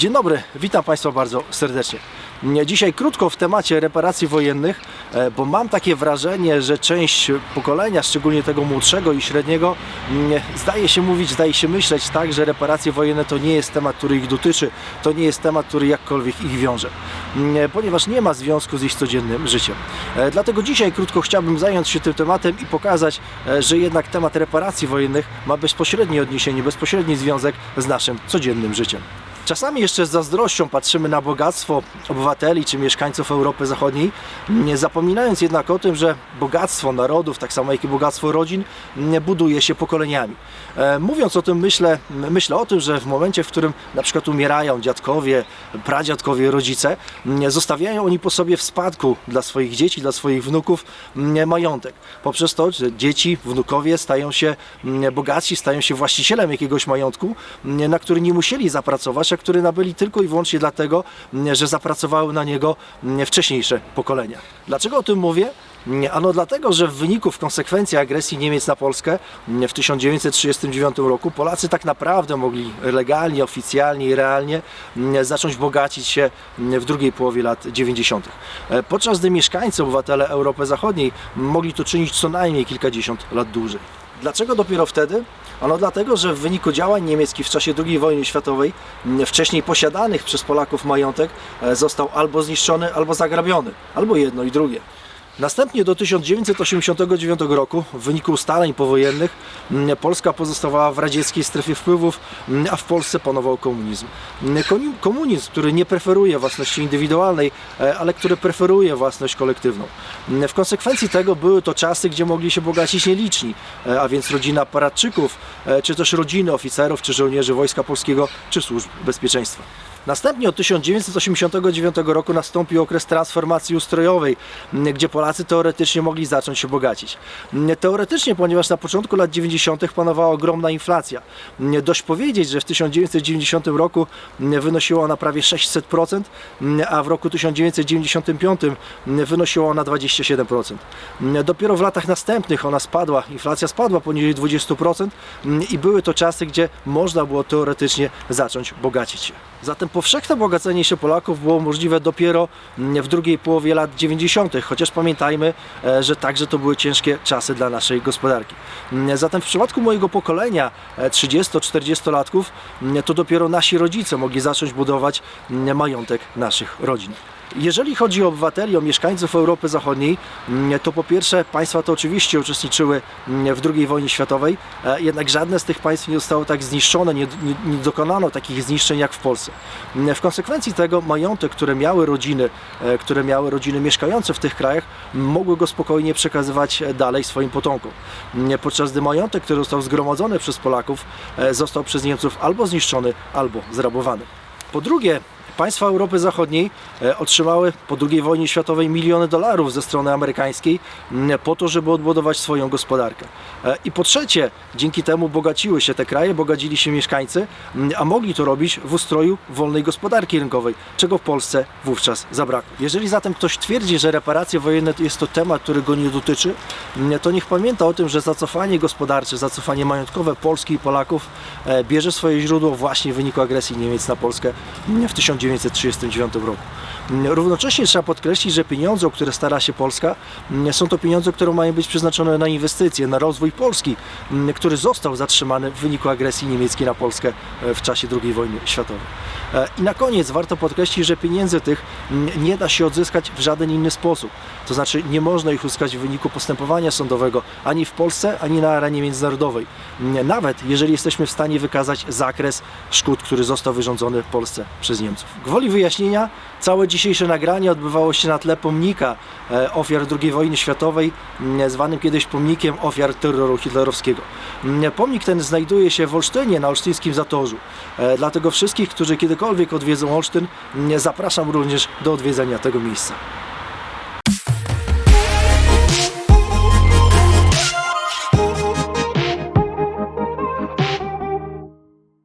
Dzień dobry, witam Państwa bardzo serdecznie. Dzisiaj krótko w temacie reparacji wojennych, e, bo mam takie wrażenie, że część pokolenia, szczególnie tego młodszego i średniego, mm, zdaje się mówić, zdaje się myśleć tak, że reparacje wojenne to nie jest temat, który ich dotyczy, to nie jest temat, który jakkolwiek ich wiąże, Mm, ponieważ nie ma związku z ich codziennym życiem. E, Dlatego dzisiaj krótko chciałbym zająć się tym tematem i pokazać, e, że jednak temat reparacji wojennych ma bezpośrednie odniesienie, bezpośredni związek z naszym codziennym życiem. Czasami jeszcze z zazdrością patrzymy na bogactwo obywateli czy mieszkańców Europy Zachodniej, nie zapominając jednak o tym, że bogactwo narodów, tak samo jak i bogactwo rodzin, buduje się pokoleniami. E, Mówiąc o tym, myślę, myślę o tym, że w momencie, w którym na przykład umierają dziadkowie, pradziadkowie, rodzice, zostawiają oni po sobie w spadku dla swoich dzieci, dla swoich wnuków majątek. Poprzez to, że dzieci, wnukowie stają się nie, bogatsi, stają się właścicielem jakiegoś majątku, na który nie musieli zapracować, który nabyli tylko i wyłącznie dlatego, że zapracowały na niego nie, wcześniejsze pokolenia. Dlaczego o tym mówię? Ano dlatego, że w wyniku, w konsekwencji agresji Niemiec na Polskę w 1939 roku Polacy tak naprawdę mogli legalnie, oficjalnie i realnie nie, zacząć bogacić się w drugiej połowie lat 90. E, Podczas gdy mieszkańcy, obywatele Europy Zachodniej mogli to czynić co najmniej kilkadziesiąt lat dłużej. Dlaczego dopiero wtedy? Ano dlatego, że w wyniku działań niemieckich w czasie II wojny światowej wcześniej posiadanych przez Polaków majątek e, został albo zniszczony, albo zagrabiony, albo jedno i drugie. Następnie do 1989 roku w wyniku ustaleń powojennych m, Polska pozostawała w radzieckiej strefie wpływów, m, a w Polsce panował komunizm. M, koni- Komunizm, który nie preferuje własności indywidualnej, e, ale który preferuje własność kolektywną. W konsekwencji tego były to czasy, gdzie mogli się bogacić nieliczni, e, a więc rodzina aparatczyków, e, czy też rodziny oficerów, czy żołnierzy Wojska Polskiego, czy służb bezpieczeństwa. Następnie od 1989 roku nastąpił okres transformacji ustrojowej, gdzie Polacy teoretycznie mogli zacząć się bogacić. Teoretycznie, ponieważ na początku lat 90. panowała ogromna inflacja. Dość powiedzieć, że w 1990 roku wynosiła ona prawie 600%, m, a w roku 1995 m, wynosiła ona 27%. M, Dopiero w latach następnych ona spadła, inflacja spadła poniżej 20% m, i były to czasy, gdzie można było teoretycznie zacząć bogacić się. Zatem powszechne bogacenie się Polaków było możliwe dopiero w drugiej połowie lat 90., chociaż pamiętajmy, e, że także to były ciężkie czasy dla naszej gospodarki. Mm, Zatem w przypadku mojego pokolenia e, 30-40-latków mm, to dopiero nasi rodzice mogli zacząć budować mm, majątek naszych rodzin. Jeżeli chodzi o obywateli, o mieszkańców Europy Zachodniej, to po pierwsze państwa te oczywiście uczestniczyły w II wojnie światowej, e, jednak żadne z tych państw nie zostało tak zniszczone, nie, nie, nie dokonano takich zniszczeń jak w Polsce. W konsekwencji tego majątek, które miały rodziny, które miały rodziny mieszkające w tych krajach, mogły go spokojnie przekazywać dalej swoim potomkom. Podczas gdy majątek, który został zgromadzony przez Polaków, e, został przez Niemców albo zniszczony, albo zrabowany. Po drugie, państwa Europy Zachodniej e, otrzymały po II wojnie światowej miliony dolarów ze strony amerykańskiej po to, żeby odbudować swoją gospodarkę. E, I po trzecie, dzięki temu bogaciły się te kraje, bogacili się mieszkańcy, a mogli to robić w ustroju wolnej gospodarki rynkowej, czego w Polsce wówczas zabrakło. Jeżeli zatem ktoś twierdzi, że reparacje wojenne jest to temat, który go nie dotyczy, to niech pamięta o tym, że zacofanie gospodarcze, zacofanie majątkowe Polski i Polaków e, bierze swoje źródło właśnie w wyniku agresji Niemiec na Polskę w 1939 roku. Równocześnie trzeba podkreślić, że pieniądze, o które stara się Polska, m, są to pieniądze, które mają być przeznaczone na inwestycje, na rozwój Polski, m, który został zatrzymany w wyniku agresji niemieckiej na Polskę e, w czasie II wojny światowej. E, I na koniec warto podkreślić, że pieniędzy tych m, nie da się odzyskać w żaden inny sposób. To znaczy nie można ich uzyskać w wyniku postępowania sądowego ani w Polsce, ani na arenie międzynarodowej. Nawet jeżeli jesteśmy w stanie wykazać zakres szkód, który został wyrządzony Polsce przez Niemców. Gwoli wyjaśnienia, całe dzisiejsze nagranie odbywało się na tle pomnika e, ofiar II wojny światowej, zwanym kiedyś pomnikiem ofiar terroru hitlerowskiego. Pomnik ten znajduje się w Olsztynie, na olsztyńskim Zatorzu. E, Dlatego wszystkich, którzy kiedykolwiek odwiedzą Olsztyn, zapraszam również do odwiedzenia tego miejsca.